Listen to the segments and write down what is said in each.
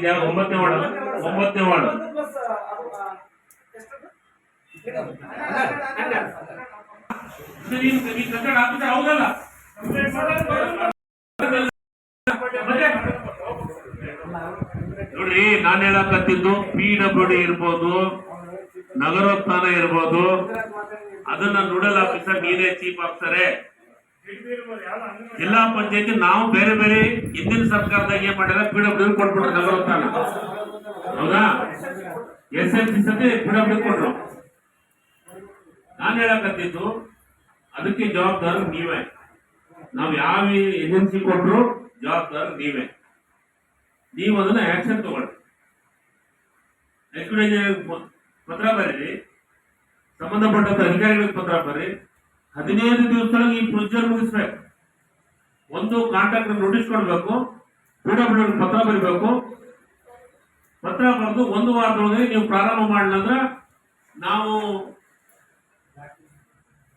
ಇದ್- ಯಾವ್ದು? ಒಂಬತ್ತನೇ ವಾರ್ಡ್ ಒಂಬತ್ತನೇ ವಾರ್ಡ್. ಹೌದಲ್ಲ? ನೋಡ್ರಿ, ನಾನು ಹೇಳಕತ್ತಿದ್ದು ಪಿ ಡಬ್ಲ್ಯೂ ಡಿ ಇರ್ಬೋದು, ನಗರೋತ್ಥಾನ ಇರ್ಬೋದು. ಅದನ್ನ ನೋಡಲ್ ಆಫೀಸರ್ ನೀನೇ ಚೀಫ್ ಆಫೀಸರೇ ಜಿಲ್ಲಾ ಪಂಚಾಯತಿ ನಾವು ಬೇರೆ ಬೇರೆ ಹಿಂದಿನ ಸರ್ಕಾರದಾಗ ಏನ್ ಮಾಡ್ಯಾರ ಪಿ ಡಬ್ಲ್ಯೂ ಕೊಟ್ಬಿಟ್ರು ನಗರೋತ್ಥಾನ ಹೌದಾ? ಎಸ್ ಎಲ್ ಸಿ ಸತಿ ಪಿ ಡಬ್ಲ್ಯೂ ಕೊಟ್ರು. ನಾನು ಹೇಳಕತ್ತಿದ್ದು, ಅದಕ್ಕೆ ಜವಾಬ್ದಾರಿ ನೀವೇ. ನಾವು ಯಾವ ಏಜೆನ್ಸಿ ಕೊಟ್ರು ಜವಾಬ್ದಾರಿ ನೀವೇ. ನೀವು ಅದನ್ನ ಆಕ್ಷನ್ ತಗೊಳ್ಳಿ. ನೆಕ್ಸ್ಟ್ ಪತ್ರ ಬರೀರಿ. ಸಂಬಂಧಪಟ್ಟಂತ ಅಧಿಕಾರಿಗಳಿಗೆ ಪತ್ರ ಬರೀ ಹದಿನೈದು ದಿವಸದೊಳಗೆ ಈ ಪ್ರೊಸೀಜರ್ ಮುಗಿಸ್ಬೇಕು. ಒಂದು ಕಾಂಟ್ರಾಕ್ಟರ್ ನೋಟಿಸ್ ಕೊಡಬೇಕು ಪಿಡಬ್ಲ್ಯೂ ಪತ್ರ ಬರೀಬೇಕು. ಪತ್ರ ಬರೆದು ಒಂದು ವಾರದೊಳಗೆ ನೀವು ಪ್ರಾರಂಭ ಮಾಡಿಲ್ಲ ನಾವು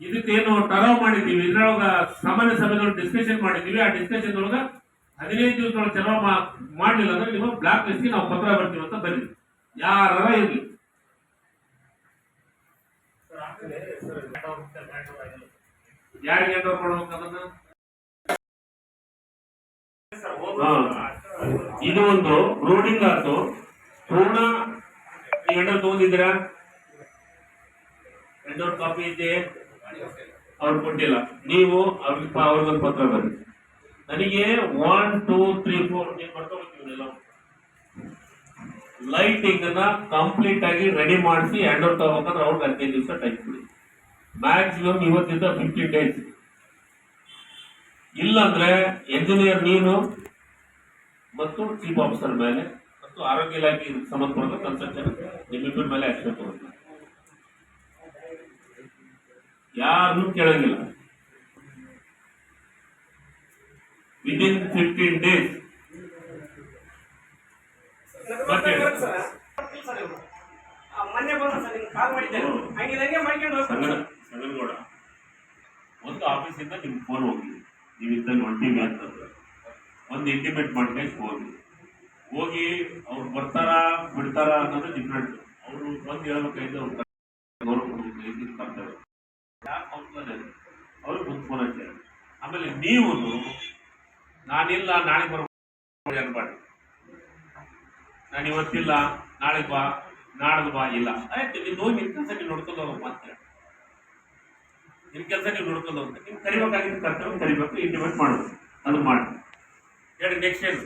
ಇದಕ್ಕೇನು ಟರಾವ್ ಮಾಡಿದ್ದೀವಿ. ಇದ್ರೊಳಗ ಸಾಮಾನ್ಯ ಸಭೆದೊಳಗೆ ಡಿಸ್ಕಷನ್ ಮಾಡಿದ್ದೀವಿ. ಆ ಡಿಸ್ಕಷನ್ ಒಳಗ ಹದಿನೈದು ದಿವಸದೊಳಗೆ ಚಲೋ ಮಾಡಲಿಲ್ಲ ಅಂದ್ರೆ ನೀವು ಬ್ಲಾಕ್ ಲಿಸ್ಟ್ಗೆ ನಾವು ಪತ್ರ ಬರ್ತೀವಿ ಅಂತ ಬರೀ ಯಾರ ಇರ್ಲಿ. ಯಾರಿಗೆ ಅದನ್ನ ಹಾ. ಇದು ಒಂದು ರೋಡಿಂಗ್ ಆಯ್ತು. ಪೂರ್ಣ ಎಂಟರ್ ತಗೊಂಡಿದ್ದೀರಾ? ಎಂಟರ್ ಕಾಪಿ ಇದೆ. ಅವ್ರು ಕೊಟ್ಟಿಲ್ಲ. ನೀವು ಅವ್ರಿಗೆ ಅವ್ರಿಗೊಂದು ಪತ್ರ ಬನ್ನಿ. ನನಗೆ ಒನ್ ಟೂ ತ್ರೀ ಫೋರ್ ನೀವು ಬರ್ಕೊಳ್ತೀವಿ ಲೈಟಿಂಗ್ ಅನ್ನ ಕಂಪ್ಲೀಟ್ ಆಗಿ ರೆಡಿ ಮಾಡಿಸಿ ಹ್ಯಾಂಡ್ ಓವರ್ ತಗೋಬೇಕಂದ್ರೆ ಅವ್ರಿಗೆ ಹದಿನೈದು ದಿವಸ ಟೈಮ್ ಕೊಡಿ. ಮ್ಯಾಕ್ಸಿಮಮ್ ಇವತ್ತಿಂದ ಫಿಫ್ಟೀನ್ ಡೇಸ್ ಇಲ್ಲಾಂದ್ರೆ ಎಂಜಿನಿಯರ್ ನೀನು ಮತ್ತು ಚೀಫ್ ಆಫೀಸರ್ ಮೇಲೆ ಮತ್ತು ಆರೋಗ್ಯ ಇಲಾಖೆ ಸಂಬಂಧಪಟ್ಟ ಕನ್ಸ್ಟ್ರಕ್ಷನ್ ನಿಮ್ಮಿಬ್ಬರ ಮೇಲೆ ಆಕ್ಷನ್ ತಗೋತಾರೆ ಯಾರನ್ನೂ ಕೇಳಂಗಿಲ್ಲ ವಿದಿನ್ ಫಿಫ್ಟೀನ್ ಡೇಸ್ ಮತ್ತೆ ಮೊನ್ನೆ ಬಂದ ಸರ್ ನಿಮ್ಗೆ ಕಾಲ್ ಮಾಡಿದ್ದೆ ಹಂಗೆ ಹಂಗೆ ಮಾಡ್ಕೊಂಡು ಹೋಗ್ತಾರೆ ಸಂಗನ ಸಂಗನಗೌಡ ಒಂದು ಆಫೀಸಿಂದ ನಿಮ್ಗೆ ಫೋನ್ ಹೋಗಿದೆ ನೀವು ಇದ್ದಲ್ಲಿ ಹೊಂಟೀವಿ ಅಂತಂದ್ರೆ. ಒಂದು ಇಂಟಿಮೇಟ್ ಮಾಡ್ಕೊಂಡು ಹೋಗಿ ಹೋಗಿ ಅವ್ರು ಬರ್ತಾರ, ಬಿಡ್ತಾರ ಅನ್ನೋದು ಡಿಫ್ರೆಂಟ್ ಅವರು ಬಂದು ಹೇಳಬೇಕಾಯ್ತು, ಅವ್ರು ಗೌರವ ಕೊಡ್ಬೇಕು ಅವ್ರಿಗೆ ಒಂದು ಫೋನ್ ಹಚ್ಚಾರ ಆಮೇಲೆ ನೀವು ನಾನಿಲ್ಲ, ನಾಳೆ ಬರ್ಬೋದು ನಾನು ಇವತ್ತಿಲ್ಲ, ನಾಳೆ ಬಾ, ನಾಡ್ದು ಬಾ, ಇಲ್ಲ. ಆಯ್ತು ನೀನು ಹೋಗಿ ಕೆಲಸ ನೀನು ನೋಡ್ಕೊಂಡು ಹೋಗಪ್ಪ ಅಂತ ನಿನ್ ಕೆಲಸ ನೀವು ನೋಡ್ಕೊಂಡು ಹೋಗ್ಬೇಕು. ನೀವು ಕರಿಬೇಕಾಗಿದ್ದು ಕರ್ತವ್ಯ ಕರಿಬೇಕು ಇಂಟಿಮೇಟ್ ಮಾಡಬೇಕು. ಅದು ಮಾಡಿ. ಹೇಳಿ ನೆಕ್ಸ್ಟ್ ಏನು?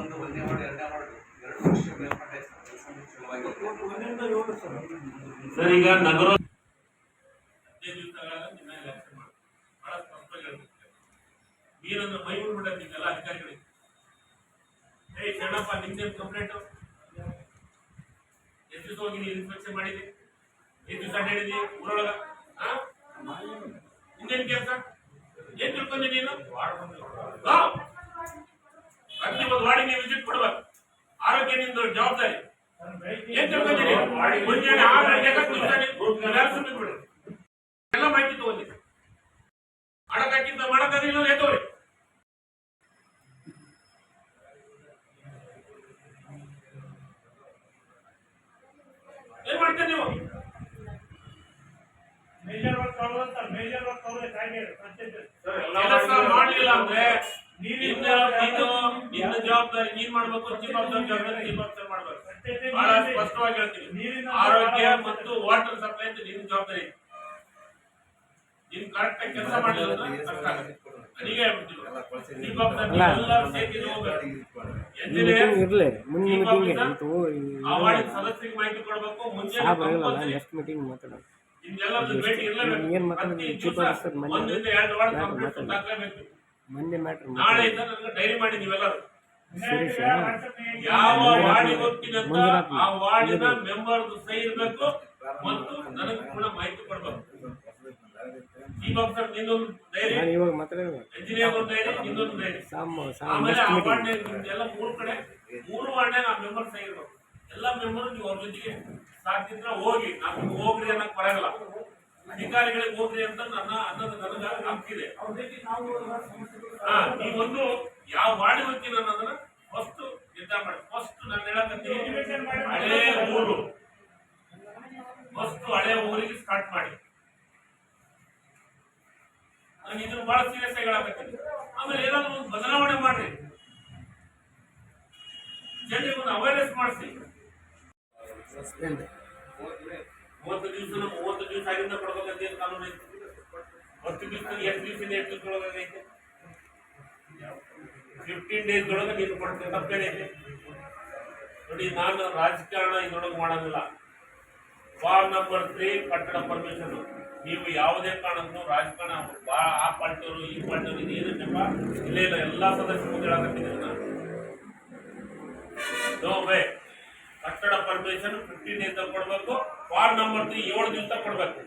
ಒಂದು ಒಂದೇ ಮಾಡಿ ಎರಡನೇ ವಾರ್ಡ್ ಎರಡು ವರ್ಷ ಸರ್ ಈಗ ನಗರ ಹದಿನೈದು ನಿಮ್ಮ ಎಲೆಕ್ಷನ್ ಮಾಡಿ ಬಹಳ ಸ್ಪಷ್ಟವಾಗಿ ಹೇಳ್ಬೇಕು. ನೀರನ್ನು ಮೈ ಬಿಡ್ಬಿಟ್ಟ ನಿಮ್ಗೆಲ್ಲ ಅಧಿಕಾರಿಗಳಿಗೆ ಏಯ್ ಶರಣಪ್ಪ ನಿಮ್ದೇನು ಕಂಪ್ಲೇಂಟ್ ಎಷ್ಟು ದಿವಸ ಹೋಗಿ ನೀವು ಇನ್ಸ್ಪೆಕ್ಷನ್ ಮಾಡಿದಿ ಎಷ್ಟು ದಿವಸ ಹೇಳಿದಿ ಊರೊಳಗ? ಹಾ? ನಿಂದೇನ್ ಕೆಲಸ? ಏನ್ ತಿಳ್ಕೊಂಡಿ ನೀನು? ಪ್ರತಿ ಒಂದು ವಾಡಿ ನೀವು ವಿಸಿಟ್ ಕೊಡ್ಬೇಕು. ಆರೋಗ್ಯ ನಿಂದು ಜವಾಬ್ದಾರಿ. ಏನ್ ತಿಳ್ಕೊಂಡಿರಿ ಮುಂಜಾನೆ ಆರು ಬಿಡು ಎಲ್ಲ ಮಾಹಿತಿ ತಗೊಂಡಿ. ಮಾಡಕ್ಕಾಗಿದ್ದ ಮಾಡಕ್ಕಾಗಿಲ್ಲ ಎತ್ತೋರಿ ಏನ್ ಮಾಡ್ತೀರಿ ನೀವು ಮೇಜರ್ ವರ್ಕ್ ತಗೊಳ್ಳೋದು ಸರ್ ಮೇಜರ್ ವರ್ಕ್ ತಗೊಳ್ಳೋದು ಕಾಯ್ದೆ ಪಂಚಾಯತ್ ಕೆಲಸ ಮಾಡ್ಲಿಲ್ಲ ಅಂದ್ರೆ ನಿನ್ನ ನೀನು ನಿನ್ನ ಜವಾಬ್ದಾರಿ ನೀನ್ ಮಾಡ್ಬೇಕು ಚೀಫ್ ಆಫೀಸರ್ ಜವಾಬ್ದಾರಿ ಚೀಫ್ ಆಫೀಸರ್ ಮಾಡ್ಬೇಕು. ಬಹಳ ಸ್ಪಷ್ಟವಾಗಿ ಹೇಳ್ತೀನಿ. ಆರೋಗ್ಯ ಮತ್ತು ವಾಟರ್ ಸಪ್ಲೈ ಅಂತ ಜವಾಬ್ದಾರಿ. ನೀನ್ ಕರೆಕ್ಟ್ ಆಗಿ ಕೆಲಸ ಮಾಡಿಲ್ಲ ಅಂದ್ರೆ ಕಷ್ಟ ಆಗುತ್ತೆ. ನನಗೆ ಹೇಳ್ಬಿಟ್ಟಿಲ್ಲ ಚೀಫ್ ಆಫೀಸರ್ ಎಲ್ಲರೂ ಸೇರಿ ಹೋಗ್ಬೇಕು. ಎಂಜಿನಿಯರ್ ಇರ್ಲಿ. ಮುಂದಿನ ಚೀಫ್ ಮೀಟಿಂಗ್ ಆ ವಾರ್ಡಿನ ಸದಸ್ಯರಿಗೆ ಮಾಹಿತಿ ಕೊಡಬೇಕು. ಮುಂಚೆ ನೆಕ್ಸ್ಟ್ ಮೀಟಿಂಗ್ ಮಾತಾಡೋಣ ಏನ್ ಮಾತಾಡೋದು? ವಾರ್ಡ್ ಮೊನ್ನೆ ಮ್ಯಾಟ್ರ್ ನಾಳೆಯಿಂದ ನನಗೆ ಡೈರಿ ಮಾಡಿ ನೀವೆಲ್ಲರೂ. ಯಾವ ವಾರ್ಡಿಗೆ ಹೋಗ್ತೀನಂತ ಆ ವಾರ್ಡಿನ ಮೆಂಬರ್ ಸಹಿ ಇರಬೇಕು ಮತ್ತು ನನಗೆ ಕೂಡ ಮಾಹಿತಿ ಕೊಡಬೇಕು. ಚೀಫ್ ಆಫೀಸರ್ ನಿಂದೊಂದು ಡೈರಿ ಇವಾಗ ಮಾತಾಡೋದು ಎಂಜಿನಿಯರ್ ಒಂದು ಡೈರಿ ಡೈರಿ ಆಮೇಲೆ ಆ ವಾರ್ಡ್ ಎಲ್ಲ ಮೂರು ಕಡೆ ಮೂರು ವಾರ್ಡ್ನಾಗ ಆ ಮೆಂಬರ್ ಸಹಿ ಇರ್ಬೇಕು. ನೀವು ಅವ್ರ ಜೊತೆಗೆ ಸಾಕಿದ್ರ ಹೋಗಿ. ನಮ್ಗೆ ಹೋಗ್ರಿ ಅನ್ನಕ್ ಬರಲ್ಲ. ಅಧಿಕಾರಿಗಳಿಗೆ ಹೋಗ್ರಿ ಅಂತ ನನ್ನ, ಅನ್ನೋದು ನನಗ ಆಗ್ತಿದೆ ನೀವೊಂದು ಯಾವ ವಾರ್ಡ್ ಬಗ್ಗೆ ನಾನು ಅದನ್ನ ಫಸ್ಟ್ ನಿರ್ಧಾರ ಮಾಡಿ. ಫಸ್ಟ್ ನಾನು ಹೇಳಕತ್ತೀನಿ. ಊರು. ಫಸ್ಟ್ ಹಳೆ ಊರಿಗೆ ಸ್ಟಾರ್ಟ್ ಮಾಡಿ. ನನಗೆ ಇದನ್ನ ಬಹಳ ಸೀರಿಯಸ್ ಆಗಿ ಹೇಳಕತ್ತೀನಿ. ಆಮೇಲೆ ಏನಾದ್ರು ಒಂದು ಬದಲಾವಣೆ ಮಾಡ್ರಿ. ಜನರಿಗೆ ಒಂದು ಅವೇರ್ನೆಸ್ ಮಾಡಿಸಿ. ಸಸ್ಪೆಂಡ್. ಮೂವತ್ತು ಮೂವತ್ತು ಆಗಿಂದ ಏನು ಐತಿ? ಹತ್ತು ದಿವಸ ಫಿಫ್ಟೀನ್ ಡೇಸ್ ಒಳಗೆ ತಪ್ಪೇನೈತೆ ನೋಡಿ, ನಾನು ರಾಜಕಾರಣ ಇದ್ರೊಳಗೆ ಮಾಡೋದಿಲ್ಲ. ವಾರ್ಡ್ ನಂಬರ್ ತ್ರೀ, ಕಟ್ಟಡ ಪರ್ಮಿಷನ್ ನೀವು ಯಾವುದೇ ಕಾರಣಕ್ಕೂ ರಾಜಕಾರಣ ಆ ಪಾರ್ಟಿಯವರು, ಈ ಪಾರ್ಟಿಯವರು ಇದು ಏನಂತಪ್ಪ ಇಲ್ಲ ಇಲ್ಲ, ಎಲ್ಲ ಸದಸ್ಯರು ಮುಂದೆ ನಾನು. ನೋ ಕಟ್ಟಡ ಪರ್ಮಿಷನ್ ಫಿಫ್ಟೀನ್ ಡೇಸ್ ಕೊಡಬೇಕು ವಾರ್ಡ್ ನಂಬರ್ ತ್ರೀ ಏಳು ದಿವಸ ಕೊಡಬೇಕು.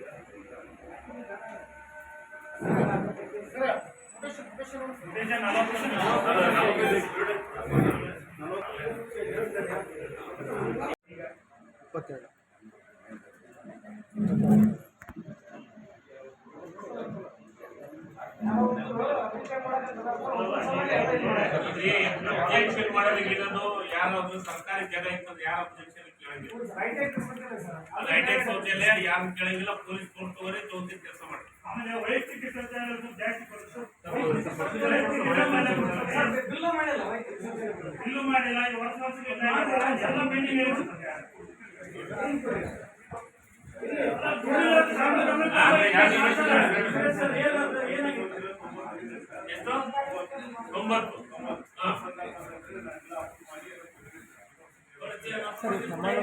ನಲವತ್ತು ಅಬ್ಜೆಕ್ಷನ್ ಮಾಡೋದಕ್ಕೆ ಇರೋದು ಯಾರಾದ್ರೂ ಸರ್ಕಾರಿ ಜಾಗ ಇರ್ತದೆ ಯಾರು ಅಬ್ಜೆಕ್ಷನ್ ಕೇಳಂಗಿಲ್ಲ ಅದು ಹೈಟೆಕ್ ಸಂಸ್ಥೆಯಲ್ಲೇ ಯಾರು ಕೇಳಂಗಿಲ್ಲ ಪೊಲೀಸ್ ಕೋರ್ಟ್ ತಗೋರಿ ತಗೊಂಡು ಕೆಲಸ ಮಾಡಿ ಆಮೇಲೆ ವೈಯಕ್ತಿಕ ಬಿಲ್ಲು ಮಾಡಿಲ್ಲ ಇಲ್ಲೂ ಮಾಡಿಲ್ಲ ಈ ವರ್ಷ ವರ್ಷಕ್ಕೆ ಎಲ್ಲ ಪೆಂಡಿಂಗ್ ಇರ್ತದೆ ಎಷ್ಟು ತೊಂಬತ್ತು ಹಾ. ಸರಿ ಪ್ರಮಾಣ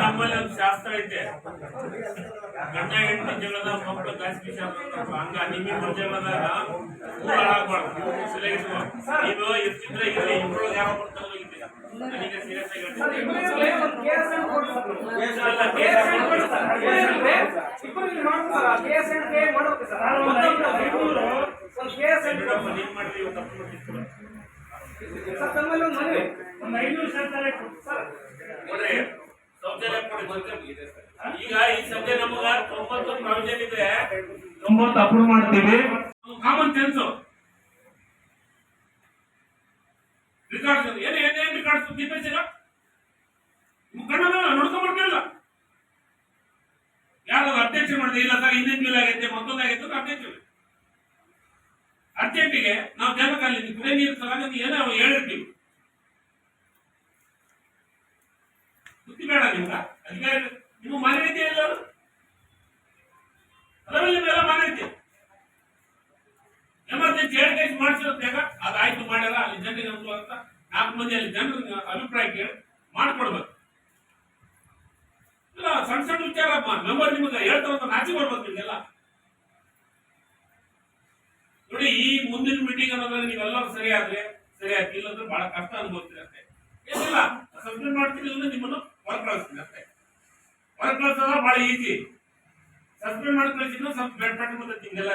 ನಮ್ಮಲ್ಲಿ ಒಂದು ಶಾಸ್ತ್ರ ಐತೆ ಗಂಡ ಹೆಂಡತಿ ಜಗಳದ ಮಕ್ಕಳು ಖಾಸಗಿ ಶಾಸ್ತ್ರ ಹಂಗ ನಿಮ್ಮ ಜಗಳದಾಗ ಊರ ಹಾಳಾಗ್ಬಾರ್ದು ಸಿಲೆ. ನೀವು ಇರ್ತಿದ್ರೆ ಇಲ್ಲಿ ಇಬ್ರೊಳಗೆ ಯಾರೋ ಬರ್ತಾರೆ ಇದೆ ನನಗೆ ಸೀರಿಯಸ್ ಆಗಿ ಒಂದು ಐನೂರು ನೋಡ್ರಿ ಶೌಚಾಲಯ ಕೊಡಿ ಮೊದ್ಲು. ಈಗ ಈ ಸದ್ಯ ನಮಗ ತೊಂಬತ್ತು ಪ್ರಾವಿಷನ್ ಇದೆ. ತೊಂಬತ್ತು ಅಪ್ರೂವ್ ಮಾಡ್ತೀವಿ. ಕಾಮನ್ ಸೆನ್ಸ್ ರಿಕಾರ್ಡ್ಸ್ ಏನು ಏನೇನು ರಿಕಾರ್ಡ್ಸ್ ದೀಪೇಶಿಗ ನಿಮ್ಮ ಕಣ್ಣಲ್ಲ ನೋಡ್ಕೊಂಡ್ ಬರ್ತಿಲ್ಲ ಯಾರು ಅಧ್ಯಕ್ಷ ಮಾಡಿದೆ? ಇಲ್ಲ ಸರ್ ಹಿಂದಿನ ಬಿಲ್ ಆಗೈತೆ ಮತ್ತೊಂದಾಗೈತೆ ಅಧ್ಯಕ್ಷ ಅರ್ಜೆಂಟಿಗೆ ನಾವು ಜನಕ್ಕೆ ಅಲ್ಲಿ ಕುಡಿಯ ನೀರು ತಗೊಂಡು ಏನೋ ಹೇಳಿರ್ತೀವಿ. ಬುದ್ಧಿ ಬೇಡ ನಿಮ್ಗ. ಅಧಿಕಾರಿ ನಿಮ್ಮ ಮಾನ್ಯತೆ ಇಲ್ಲ ಅದು? ಅದರಲ್ಲಿ ನಿಮ್ಗೆಲ್ಲ ಮಾನ್ಯತೆ. ಎಮರ್ಜೆನ್ಸಿ ಕೇಸ್ ಮಾಡಿಸಿರುತ್ತೆ ಅದಾಯ್ತು ಮಾಡ್ಯಾರ, ಅಲ್ಲಿ ಜನರಿಗೆ ಅಂತ. ನಾಲ್ಕು ಮಂದಿ ಅಲ್ಲಿ ಜನರ ಅಭಿಪ್ರಾಯ ಕೇಳಿ ಮಾಡ್ಕೊಡ್ಬೇಕು. ಇಲ್ಲ, ಸಣ್ಣ ಸಣ್ಣ ವಿಚಾರ ಮೆಂಬರ್ ನಿಮಗೆ ಹೇಳ್ತಾರಂತ ನಾಚಿ ಬರ್ಬೇಕು ನಿಮ್ಗೆಲ್ಲ. ನೋಡಿ, ಈ ಮುಂದಿನ ಮೀಟಿಂಗ್ ಅನ್ನೋದ್ರಲ್ಲಿ ನೀವೆಲ್ಲರೂ ಸರಿ ಆದ್ರೆ ಸರಿ ಆಗಿಲ್ಲ ಇಲ್ಲಂದ್ರೆ ಬಹಳ ಕಷ್ಟ ಅನುಭವಿಸ್ತಿರತ್ತೆ ಏನಿಲ್ಲ ಸಬ್ಮಿಟ್ ಮಾಡ್ತೀನಿ ಅಂದ್ರೆ ನಿಮ್ಮನ್ನು ಹೊರ ಕಳಿಸ್ತೀನಿ ಅಷ್ಟೇ ಹೊರ ಕಳ್ಸೋದ ಬಹಳ ಈಸಿ ಸಸ್ಪೆಂಡ್ ಮಾಡಿ ಕಳಿಸಿದ್ರೆ ಸ್ವಲ್ಪ ಬೆಡ್ ಪಟ್ಟು ಬರ್ತೈತಿ ನಿಮ್ಗೆಲ್ಲ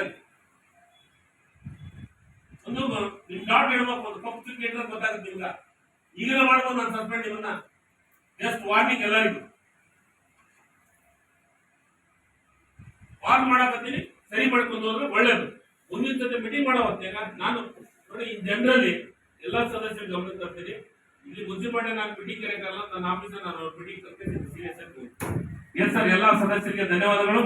ಒಂದು ನಿಮ್ ಡಾಟ್ ಹೇಳ್ಬೋದು ಒಂದು ಕಪ್ಪು ಚುಕ್ಕಿ ಇದ್ರೆ ಗೊತ್ತಾಗುತ್ತೆ ನಿಮ್ಗ. ಈಗಲೇ ಮಾಡ್ಬೋದು ನಾನು ಸಸ್ಪೆಂಡ್ ನಿಮ್ಮನ್ನ. ಜಸ್ಟ್ ವಾರ್ನಿಂಗ್ ಎಲ್ಲರಿಗೂ. ವಾರ್ನ್ ಮಾಡಕತ್ತೀನಿ, ಸರಿ ಮಾಡ್ಕೊಂಡು ಹೋದ್ರೆ ಒಳ್ಳೇದು. ಮುಂದಿನ ಸತಿ ಮೀಟಿಂಗ್ ಮಾಡೋ ಹೊತ್ತಿನಾಗ ನಾನು ನೋಡಿ ಜನರಲ್ಲಿ ಎಲ್ಲಾ ಸದಸ್ಯರು ಗಮನ ತರ್ತೀನಿ. ಇಲ್ಲಿ ಮಾಡಿ ನಾನು ಮೀಟಿಂಗ್ ಕರೆಯಲ್ಲ ನನ್ನ ಆಫೀಸ್ ನಾನು ಮೀಟಿಂಗ್ ಕರ್ತೀನಿ ಸೀರಿಯಸ್ ಆಗಿ ಎಸ್ ಸರ್ ಎಲ್ಲಾ ಸದಸ್ಯರಿಗೆ ಧನ್ಯವಾದಗಳು.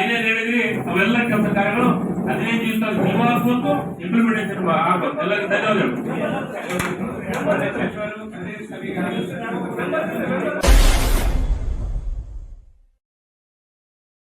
ಏನೇನ್ ಹೇಳಿದ್ರಿ, ಅವೆಲ್ಲ ಕೆಲಸ ಕಾರ್ಯಗಳು ಹದಿನೈದು ದಿವಸ ನಿವಾರಿಸಬೇಕು ಇಂಪ್ಲಿಮೆಂಟೇಷನ್ ಆಗ್ಬೇಕು. ಎಲ್ಲರಿಗೂ ಧನ್ಯವಾದಗಳು.